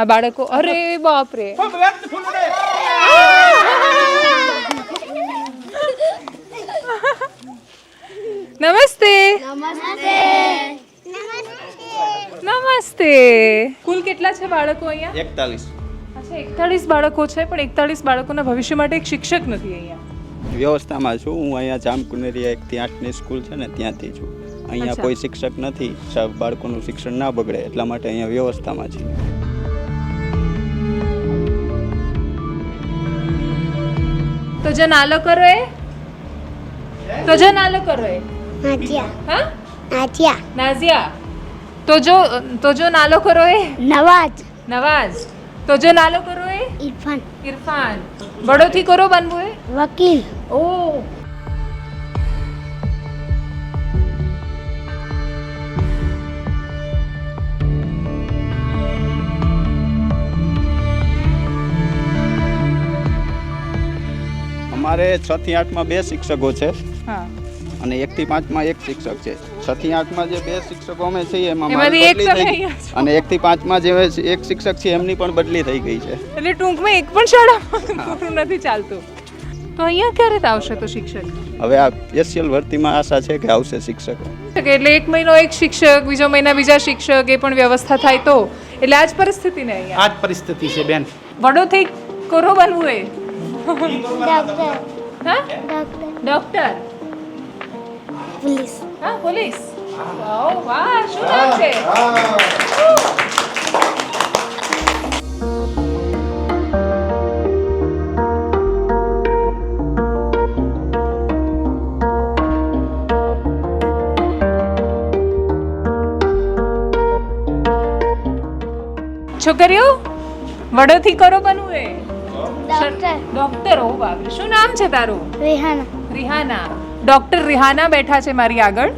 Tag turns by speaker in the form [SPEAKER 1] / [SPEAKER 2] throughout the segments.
[SPEAKER 1] આ બાળકો અરે બાપ રે નમસ્તે. નમસ્તે. કુલ કેટલા છે બાળકો અહીંયા?
[SPEAKER 2] એકતાલીસ.
[SPEAKER 1] અચ્છા એકતાલીસ બાળકો છે પણ એકતાલીસ બાળકોના ભવિષ્ય માટે એક શિક્ષક નથી અહીંયા.
[SPEAKER 2] વ્યવસ્થામાં છું. હું અહીંયા જામકુનેરિયા ત્યાં આઠની સ્કૂલ છે ને ત્યાંથી છું. અહીંયા કોઈ શિક્ષક નથી. બાળકોનું શિક્ષણ ના બગડે એટલા માટે અહીંયા વ્યવસ્થામાં છીએ.
[SPEAKER 1] તો જો નાલો કરો એ. તો જો નાલો કરો એ.
[SPEAKER 3] નાજિયા.
[SPEAKER 1] હા?
[SPEAKER 3] નાજિયા.
[SPEAKER 1] નાઝિયા તો જો તો જો નાલો કરો એ.
[SPEAKER 3] નવાજ.
[SPEAKER 1] નવાજ. તો જો નાલો કરો એ.
[SPEAKER 3] ઇરફાન
[SPEAKER 1] ઇરફાન બડોથી કરો બનવું એ.
[SPEAKER 3] વકીલ.
[SPEAKER 1] ઓ.
[SPEAKER 2] અમારે છ થી આઠમાં બે શિક્ષકો છે.
[SPEAKER 1] હા.
[SPEAKER 2] અને એકથી પાંચમાં એક શિક્ષક છે. છ થી આઠમાં જે બે શિક્ષકો અમે છીએ એમાં મારી
[SPEAKER 1] એક
[SPEAKER 2] બદલી થઈ. અને પાંચમાં જે એક શિક્ષક છે એમની પણ બદલી થઈ ગઈ છે.
[SPEAKER 1] એટલે ટૂંકમાં એક પણ શાળામાં પૂરું નથી ચાલતું. તો અહીંયા ક્યારે આવશે તો શિક્ષક?
[SPEAKER 2] હવે આ એસસીએલ ભરતીમાં આશા છે કે આવશે શિક્ષકો.
[SPEAKER 1] એટલે એક મહિનો એક શિક્ષક બીજો મહિના બીજા શિક્ષક એ પણ વ્યવસ્થા થાય તો. એટલે આજ પરિસ્થિતિ ને આજ
[SPEAKER 4] આ જ પરિસ્થિતિ છે બેન.
[SPEAKER 1] વડોથી કોરો બનવું એ.
[SPEAKER 3] ડોક્ટર
[SPEAKER 1] હા
[SPEAKER 3] ડોક્ટર પોલીસ
[SPEAKER 1] હા પોલીસ વાહ વાહ શું નામ છે છોકરીઓ વડોથી કરો બનવું એ.
[SPEAKER 3] ડોક્ટર.
[SPEAKER 1] ડોક્ટર ઓ બાપરે શું નામ છે તારું?
[SPEAKER 3] રેહાના.
[SPEAKER 1] રિહાના. ડોક્ટર રિહાના બેઠા છે મારી આગળ.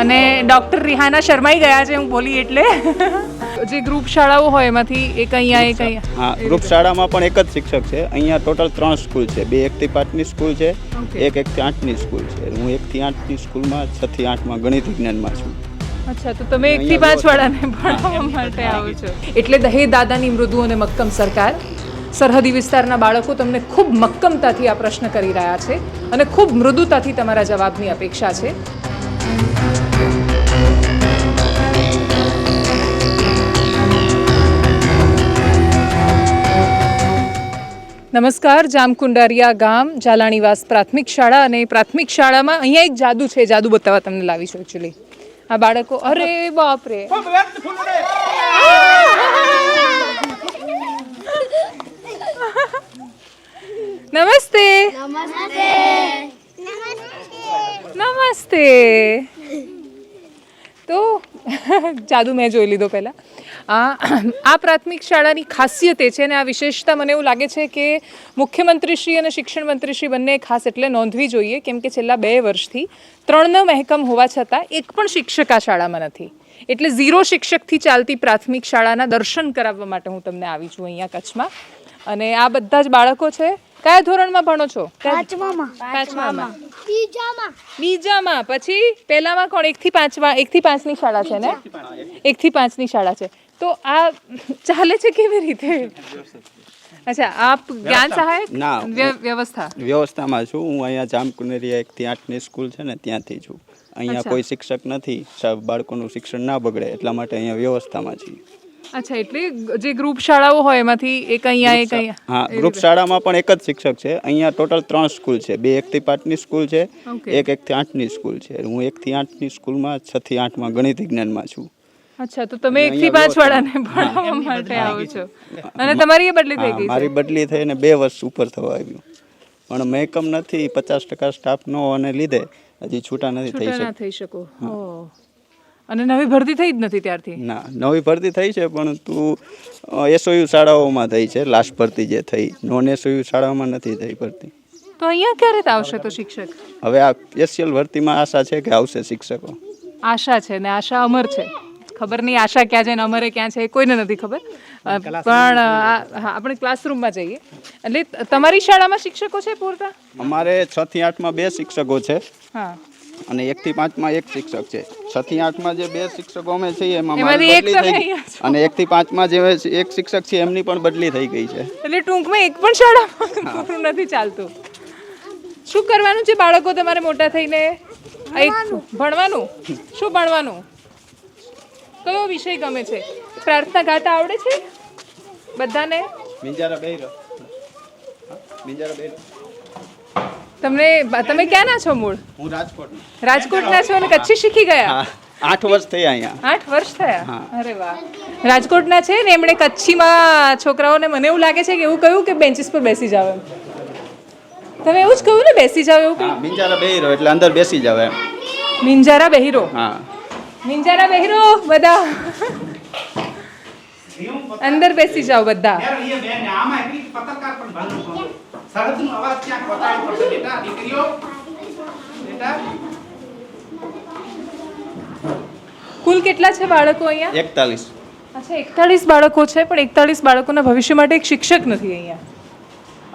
[SPEAKER 1] અને ડોક્ટર રિહાના શરમાઈ ગયા છે હું બોલી એટલે. જે ગ્રુપ શાળાઓ હોય એમાંથી એક અહીંયા એક અહીંયા.
[SPEAKER 2] હા ગ્રુપ શાળામાં પણ એક જ શિક્ષક છે. અહીંયા ટોટલ ત્રણ સ્કૂલ છે. બે એકથી પાંચની સ્કૂલ છે. એક એકથી આઠની સ્કૂલ છે. હું એકથી આઠની સ્કૂલમાં છ થી આઠમાં ગણિત વિજ્ઞાનમાં છું.
[SPEAKER 1] અચ્છા તો તમે એકથી પાંચ વાળાને ભણાવવા માટે આવો છો. એટલે દહેજ દાદાની મૃદુ અને મક્કમ સરકાર. સરહદી વિસ્તારના બાળકો તમને ખૂબ મક્કમતાથી આ પ્રશ્ન કરી રહ્યા છે અને ખૂબ મૃદુતાથી તમારા જવાબની અપેક્ષા છે નમસ્કાર જામકુંડારિયા ગામ જાલાણીવાસ પ્રાથમિક શાળા અને પ્રાથમિક શાળામાં અહીંયા એક જાદુ છે જાદુ બતાવવા તમને લાવી છું એકચ્યુઅલી આ બાળકો અરે બાપ રે નમસ્તે. નમસ્તે. તો જાદુ મેં જોઈ લીધો પહેલાં. આ આ પ્રાથમિક શાળાની ખાસિયત એ છે અને આ વિશેષતા મને એવું લાગે છે કે મુખ્યમંત્રીશ્રી અને શિક્ષણ મંત્રીશ્રી બંને ખાસ એટલે નોંધવી જોઈએ કેમ કે છેલ્લા બે વર્ષથી ત્રણનો મહેકમ હોવા છતાં એક પણ શિક્ષક આ શાળામાં નથી. એટલે ઝીરો શિક્ષકથી ચાલતી પ્રાથમિક શાળાના દર્શન કરાવવા માટે હું તમને આવી છું અહીંયા કચ્છમાં. અને આ બધા જ બાળકો છે કયા ધોરણમાં ભણો છો?
[SPEAKER 3] પાંચમામાં.
[SPEAKER 1] પાંચમામાં.
[SPEAKER 3] બીજામાં.
[SPEAKER 1] બીજામાં. પછી પહેલામાં કોણ? એકથી પાંચમાં. એકથી પાંચની શાળા છે ને? એકથી પાંચની શાળા છે. તો આ ચાલે છે કેવી રીતે? અચ્છા આપ જ્ઞાન સહાયક?
[SPEAKER 2] ના,
[SPEAKER 1] વ્યવસ્થા.
[SPEAKER 2] વ્યવસ્થામાં છું. હું અહીંયા જામકુનેરિયા એકથી આઠની સ્કૂલ છે ને ત્યાંથી છું. અહીંયા કોઈ શિક્ષક નથી. બાળકોનું શિક્ષણ ના બગડે. એટલા માટે અહીંયા વ્યવસ્થામાં છીએ.
[SPEAKER 1] અચ્છા એટલે જે ગ્રુપ શાળાઓ હોય એમાંથી એક અહીંયા એક અહીંયા.
[SPEAKER 2] હા ગ્રુપ શાળામાં પણ એક જ શિક્ષક છે. અહીંયા ટોટલ ત્રણ સ્કૂલ છે. બે એકથી પાંચની સ્કૂલ છે. એક એકથી આઠની સ્કૂલ છે. હું એકથી આઠની સ્કૂલમાં છ થી આઠમાં ગણિત વિજ્ઞાનમાં છું.
[SPEAKER 1] અચ્છા તો તમે
[SPEAKER 2] એક
[SPEAKER 1] થી પાંચ
[SPEAKER 2] વાળા
[SPEAKER 1] વાળાને ભણાવવા માટે આવો છો. અને તમારી એ બદલી થઈ ગઈ
[SPEAKER 2] મારી બદલી થઈ થઈને બે વર્ષ ઉપર થવા આવ્યું. પણ મહેકમ નથી પચાસ ટકા સ્ટાફ નો અને લીધે. હજી છૂટા નથી થઈ
[SPEAKER 1] શકો. અને નવી ભરતી થઈ જ નથી ત્યારથી?
[SPEAKER 2] ના નવી ભરતી થઈ છે પણ તું એસઓયુ શાળાઓમાં થઈ છે લાસ્ટ ભરતી જે થઈ. નોન એસઓયુ શાળાઓમાં નથી થઈ ભરતી.
[SPEAKER 1] તો અહીંયા ક્યારે આવશે તો શિક્ષક?
[SPEAKER 2] હવે આ સ્પેશિયલ ભરતીમાં આશા છે કે આવશે શિક્ષકો.
[SPEAKER 1] આશા છે ને આશા અમર છે. ખબર નહીં આશા ક્યાં છે ને અમારે ક્યાં છે એ કોઈને નથી ખબર. પણ આપણે ક્લાસરૂમમાં જઈએ. એટલે તમારી શાળામાં શિક્ષકો છે પૂરતા?
[SPEAKER 2] અમારે છ થી આઠમાં બે શિક્ષકો છે.
[SPEAKER 1] હા.
[SPEAKER 2] અને એકથી પાંચમાં એક શિક્ષક છે. છથી આઠમાં જે બે શિક્ષકો અમે છીએ એમાં મારી
[SPEAKER 1] એક
[SPEAKER 2] બદલી થઈ. અને એકથી પાંચમાં જે એક શિક્ષક છે એમની પણ બદલી થઈ ગઈ છે.
[SPEAKER 1] એટલે ટૂંકમાં એક પણ શાળામાં પૂરું નથી ચાલતું. શું કરવાનું છે બાળકો તમારે મોટા થઈને? આ એક ભણવાનું. શું ભણવાનું? કયો વિષય ગમે છે? પ્રાર્થના ગાતા આવડે છે? બધાને?
[SPEAKER 2] બિંજારા બેરો બિંજારા બેરો
[SPEAKER 1] તમને તમે ક્યાંના છો મૂળ?
[SPEAKER 2] હું રાજકોટનો.
[SPEAKER 1] રાજકોટના છો અને કચ્છી શીખી ગયા?
[SPEAKER 2] આઠ વર્ષ થયા અહીંયા.
[SPEAKER 1] આઠ વર્ષ થયા. અરે વાહ. રાજકોટના છે ને એમણે કચ્છીમાં છોકરાઓને મને એવું લાગે છે કે એવું કહ્યું કે બેન્ચીસ પર બેસી જાવ એમ. તમે એવું જ કહ્યું ને બેસી જાવ એવું
[SPEAKER 2] કહ્યું? મિંજારા બેહીરો એટલે અંદર બેસી જાવ એમ.
[SPEAKER 1] મિંજારા બહેરો?
[SPEAKER 2] હા.
[SPEAKER 1] મિંજારા બહેરો બધા? અંદર બેસી જાઓ બધા. કુલ કેટલા છે બાળકો અહીંયા?
[SPEAKER 2] એકતાલીસ.
[SPEAKER 1] અચ્છા એકતાલીસ બાળકો છે પણ એકતાલીસ બાળકોના ભવિષ્ય માટે એક શિક્ષક નથી અહીંયા.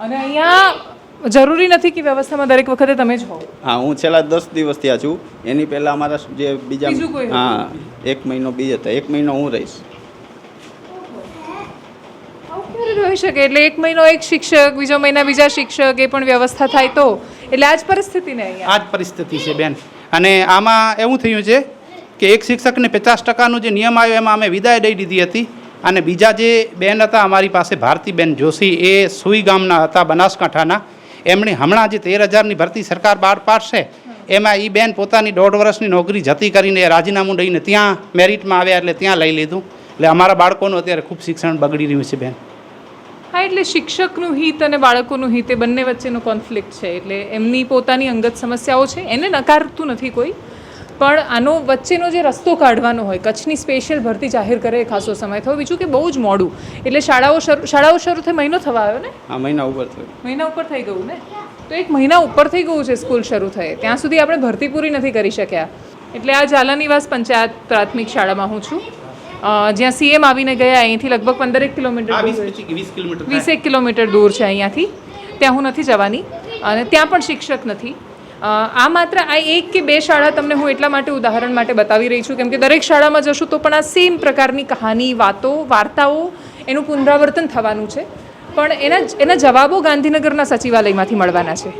[SPEAKER 1] અને અહીંયા જરૂરી નથી કે વ્યવસ્થામાં દરેક વખતે તમે જ હો
[SPEAKER 2] હા હું છેલ્લા દસ દિવસ ત્યાં છું. એની પહેલા અમારા જે બીજા
[SPEAKER 1] બીજું
[SPEAKER 2] હા એક મહિનો બીજ હતા. એક મહિનો હું રહીશ.
[SPEAKER 1] રીતે હોઈ શકે એટલે એક મહિનો એક શિક્ષક, બીજો મહિના બીજા શિક્ષક, એ પણ વ્યવસ્થા થાય તો? એટલે આ જ પરિસ્થિતિ ને અહીંયા.
[SPEAKER 4] આ જ પરિસ્થિતિ છે બેન. અને આમાં એવું થયું છે કે એક શિક્ષકને પચાસ ટકાનો જે નિયમ આવ્યો, એમાં અમે વિદાય દઈ દીધી હતી. અને બીજા જે બેન હતા અમારી પાસે, ભારતીબેન જોશી, એ સુઈ ગામના હતા, બનાસકાંઠાના. એમણે હમણાં જે તેર હજારની ભરતી સરકાર બહાર પાડશે, એમાં એ બેન પોતાની દોઢ વર્ષની નોકરી જતી કરીને રાજીનામું દઈને ત્યાં મેરિટમાં આવ્યા એટલે ત્યાં લઈ લીધું. એટલે અમારા બાળકોનું અત્યારે ખૂબ શિક્ષણ બગડી રહ્યું છે બેન.
[SPEAKER 1] એટલે શિક્ષકનું હિત અને બાળકોનું હિત એ બંને વચ્ચેનો કોન્ફ્લિક્ટ છે. એટલે એમની પોતાની અંગત સમસ્યાઓ છે. એને નકારતું નથી કોઈ. પણ આનો વચ્ચેનો જે રસ્તો કાઢવાનો હોય કચ્છની સ્પેશિયલ ભરતી જાહેર કરે એ ખાસો સમય થયો. બીજું કે બહુ જ મોડું. એટલે શાળાઓ શરૂ શાળાઓ શરૂ થઈ મહિનો થવા આવ્યો ને?
[SPEAKER 2] હા મહિના ઉપર થયો.
[SPEAKER 1] મહિના ઉપર થઈ ગયું ને? તો એક મહિના ઉપર થઈ ગયું છે સ્કૂલ શરૂ થઈ. ત્યાં સુધી આપણે ભરતી પૂરી નથી કરી શક્યા. એટલે આ ઝાલાનિવાસ પંચાયત પ્રાથમિક શાળામાં હું છું. જ્યાં સીએમ આવીને ગયા અહીંથી લગભગ પંદરેક કિલોમીટર. વીસેક કિલોમીટર દૂર છે અહીંયાથી. ત્યાં હું નથી જવાની. અને ત્યાં પણ શિક્ષક નથી. આ માત્ર આ એક કે બે શાળા તમને હું એટલા માટે ઉદાહરણ માટે બતાવી રહી છું. કેમ કે દરેક શાળામાં જશું તો પણ આ સેમ પ્રકારની કહાની વાતો વાર્તાઓ એનું પુનરાવર્તન થવાનું છે. પણ એના એના જવાબો ગાંધીનગરના સચિવાલયમાંથી મળવાના છે.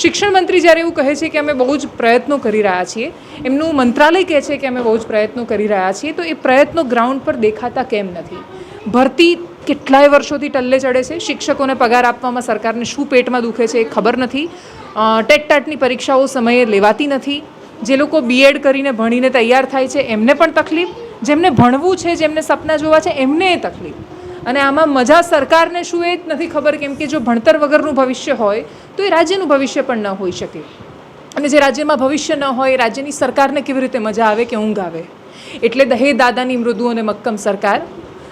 [SPEAKER 1] શિક્ષણ મંત્રી જ્યારે એવું કહે છે કે અમે બહુ જ પ્રયત્નો કરી રહ્યા છીએ, એમનું મંત્રાલય કહે છે કે અમે બહુ જ પ્રયત્નો કરી રહ્યા છીએ, તો એ પ્રયત્નો ગ્રાઉન્ડ પર દેખાતા કેમ નથી? ભરતી કેટલાય વર્ષોથી ટલ્લે ચડે છે, શિક્ષકોને પગાર આપવામાં સરકારને શું પેટમાં દુખે છે એ ખબર નથી ટેટટાટની ટેટ ટાટની પરીક્ષાઓ સમયે લેવાતી નથી, જે લોકો બીએડ કરીને ભણીને તૈયાર થાય છે, એમને પણ તકલીફ, જેમને ભણવું છે, જેમને સપના જોવા છે, એમને એ તકલીફ. અને આમાં મજા સરકારને શું એ જ નથી ખબર, કેમ કે જો ભણતર વગરનું ભવિષ્ય હોય, તો એ રાજ્યનું ભવિષ્ય પણ ન હોઈ શકે. અને જે રાજ્યમાં ભવિષ્ય ન હોય, એ રાજ્યની સરકારને કેવી રીતે મજા આવે કે ઊંઘ આવે? એટલે દહે દાદાની મૃદુ અને મક્કમ સરકાર.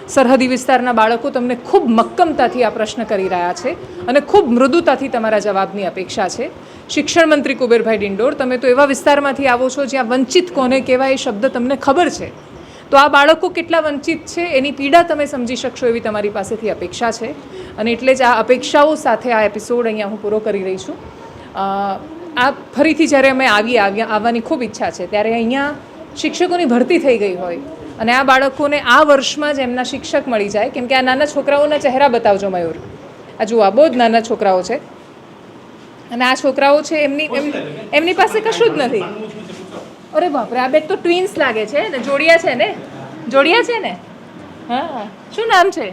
[SPEAKER 1] સરહદી વિસ્તારના બાળકો તમને ખૂબ મક્કમતાથી આ પ્રશ્ન કરી રહ્યા છે અને ખૂબ મૃદુતાથી તમારા જવાબની અપેક્ષા છે. શિક્ષણ મંત્રી કુબેરભાઈ ડિંડોર, તમે તો એવા વિસ્તારમાંથી આવો છો જ્યાં વંચિત કોને કહેવાય એ શબ્દ તમને ખબર છે. તો આ બાળકો કેટલા વંચિત છે? એની પીડા તમે સમજી શકશો એવી તમારી પાસેથી અપેક્ષા છે. અને એટલે જ આ અપેક્ષાઓ સાથે આ એપિસોડ અહીંયા હું પૂરો કરી રહી છું. આ ફરીથી જ્યારે અમે આવી આવ્યા, આવવાની ખૂબ ઈચ્છા છે, ત્યારે અહીંયા શિક્ષકોની ભરતી થઈ ગઈ હોય અને આ બાળકોને આ વર્ષમાં જ એમના શિક્ષક મળી જાય. કેમ કે આ નાના છોકરાઓના ચહેરા બતાવજો મયુર. આ જુઓ, આ બહુ જ નાના છોકરાઓ છે. અને આ છોકરાઓ છે, એમની, એમ- એમની પાસે કશું જ નથી. અરે બાપરે આ બે તો ટ્વિન્સ લાગે છે ને જોડિયા છે ને? જોડિયા છે ને? હા. શું નામ છે.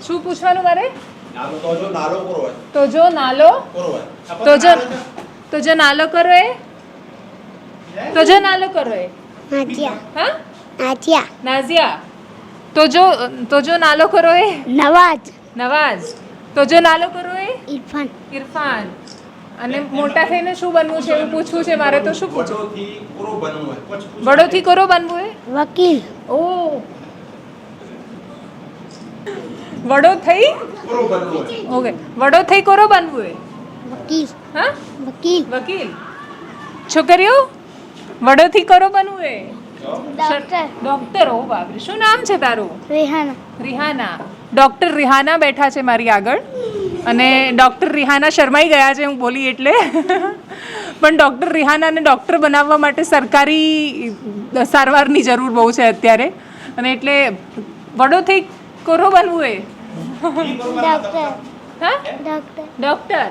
[SPEAKER 1] શું પૂછવાનું મારે?
[SPEAKER 5] તો જો નાલો
[SPEAKER 1] તો જો તો જો નાલો કરો એ. તો જો નાલો કરો એ. હા?
[SPEAKER 3] નાજિયા.
[SPEAKER 1] નાઝિયા તો જો તો જો નાલો કરો એ.
[SPEAKER 3] નવાજ.
[SPEAKER 1] નવાઝ તો જો નાલો કરો એ.
[SPEAKER 3] ઇરફાન
[SPEAKER 1] ઇરફાન અને મોટા થઈને શું બનવું છે એવું પૂછવું છે? મારે તો શું પૂછવું?
[SPEAKER 5] વડોથી પૂરો બનવું હોય પછી
[SPEAKER 1] બડોથી કરો બનવું એ
[SPEAKER 3] વકીલ.
[SPEAKER 1] ઓ. વડો થઈ?
[SPEAKER 5] પૂરો બનવું હોય.
[SPEAKER 1] ઓકે. વડો થઈ કરો બનવું એ
[SPEAKER 3] વકીલ.
[SPEAKER 1] હા?
[SPEAKER 3] વકીલ.
[SPEAKER 1] વકીલ. છોકરીઓ વડોથી કરો બનવું એ
[SPEAKER 3] ડોક્ટર.
[SPEAKER 1] ડોક્ટર. ઓ બાપરે. શું નામ છે તારું?
[SPEAKER 3] રિહાના.
[SPEAKER 1] રિહાના. ડોક્ટર રિહાના બેઠા છે મારી આગળ. અને ડૉક્ટર રિહાના શરમાઈ ગયા છે હું બોલી એટલે. પણ ડૉક્ટર રિહાનાને ડૉક્ટર બનાવવા માટે સરકારી સારવારની જરૂર બહુ છે અત્યારે. અને એટલે વડોથી કોરો બનવું એ.
[SPEAKER 3] ડોક્ટર.
[SPEAKER 1] હા?
[SPEAKER 3] ડોક્ટર.
[SPEAKER 1] ડૉક્ટર.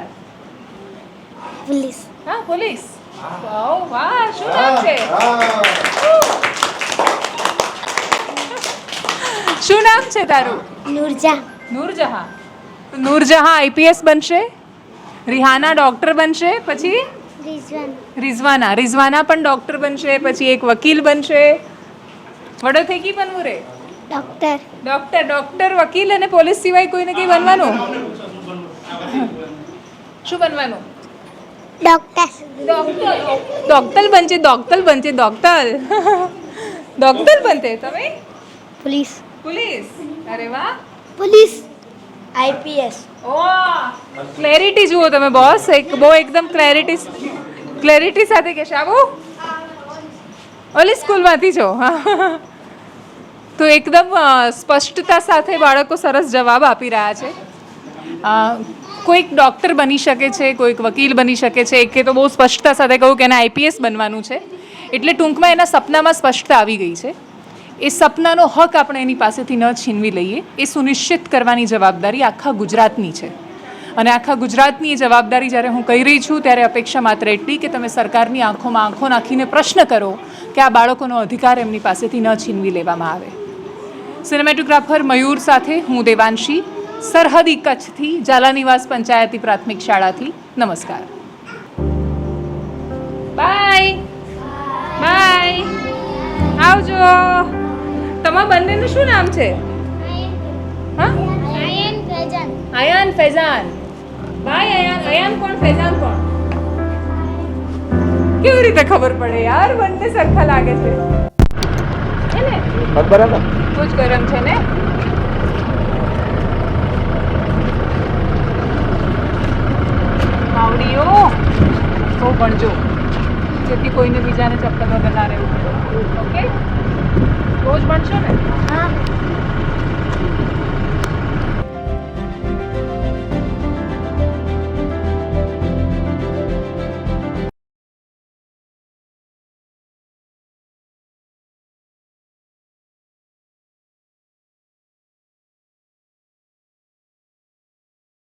[SPEAKER 3] પોલીસ.
[SPEAKER 1] હા પોલીસ. વાહ વાહ શું નામ છે? શું નામ છે તારું?
[SPEAKER 3] નુરજા.
[SPEAKER 1] નૂરજહાં. તો નૂરજહાં આઈપીએસ બનશે રિહાના ડૉક્ટર બનશે પછી?
[SPEAKER 3] રિઝવાના.
[SPEAKER 1] રિઝવાના. પણ ડૉક્ટર બનશે પછી એક વકીલ બનશે. વડો થઈ કી બનવું રે?
[SPEAKER 3] ડોક્ટર.
[SPEAKER 1] ડૉક્ટર ડૉક્ટર વકીલ અને પોલીસ સિવાય કોઈને કંઈ બનવાનું? શું બનવાનું?
[SPEAKER 3] ડોક્ટર.
[SPEAKER 1] ડોક્ટર. બનશે ડોક્ટર બનશે ડોક્ટર. ડોક્ટર બનશે તમે?
[SPEAKER 3] પોલીસ.
[SPEAKER 1] પોલીસ. અરે વાહ.
[SPEAKER 3] પોલીસ. આઈપીએસ.
[SPEAKER 1] ઓ ક્લેરિટી જુઓ તમે બોસ એક બહુ એકદમ ક્લેરિટી ક્લેરિટી સાથે કહેશે. આવું ઓલી સ્કૂલમાંથી છો હા તો એકદમ સ્પષ્ટતા સાથે બાળકો સરસ જવાબ આપી રહ્યા છે. કોઈક ડૉક્ટર બની શકે છે, કોઈક વકીલ બની શકે છે. એકે તો બહુ સ્પષ્ટતા સાથે કહ્યું કે એને આઈપીએસ બનવાનું છે. એટલે ટૂંકમાં એના સપનામાં સ્પષ્ટતા આવી ગઈ છે. એ સપનાનો હક આપણે એની પાસેથી ન છીનવી લઈએ, એ સુનિશ્ચિત કરવાની જવાબદારી આખા ગુજરાતની છે. અને આખા ગુજરાતની એ જવાબદારી જ્યારે હું કહી રહી છું, ત્યારે અપેક્ષા માત્ર એટલી કે તમે સરકારની આંખોમાં આંખો નાખીને પ્રશ્ન કરો કે આ બાળકોનો અધિકાર એમની પાસેથી ન છીનવી લેવામાં આવે. સિનેમેટોગ્રાફર મયુર સાથે હું દેવાંશી, સરહદી કચ્છથી જાલાનિવાસ પંચાયતી પ્રાથમિક શાળાથી. નમસ્કાર. બાય બાય આવજો. તમારા બંનેનું શું નામ છે? હા?
[SPEAKER 3] આયન
[SPEAKER 1] ફેઝાન. ફૈઝાન ભાઈ આયાન આયાન કોણ? ફૈઝાન કોણ? કેવી રીતે ખબર પડે યાર? બંને સરખા લાગે છે. હે ને?
[SPEAKER 2] બરાબર?
[SPEAKER 1] બહુ જ ગરમ છે ને? માવડીઓ તો ભણજો જેથી કોઈને બીજાને ચપ્પલ વગર ના રહેવું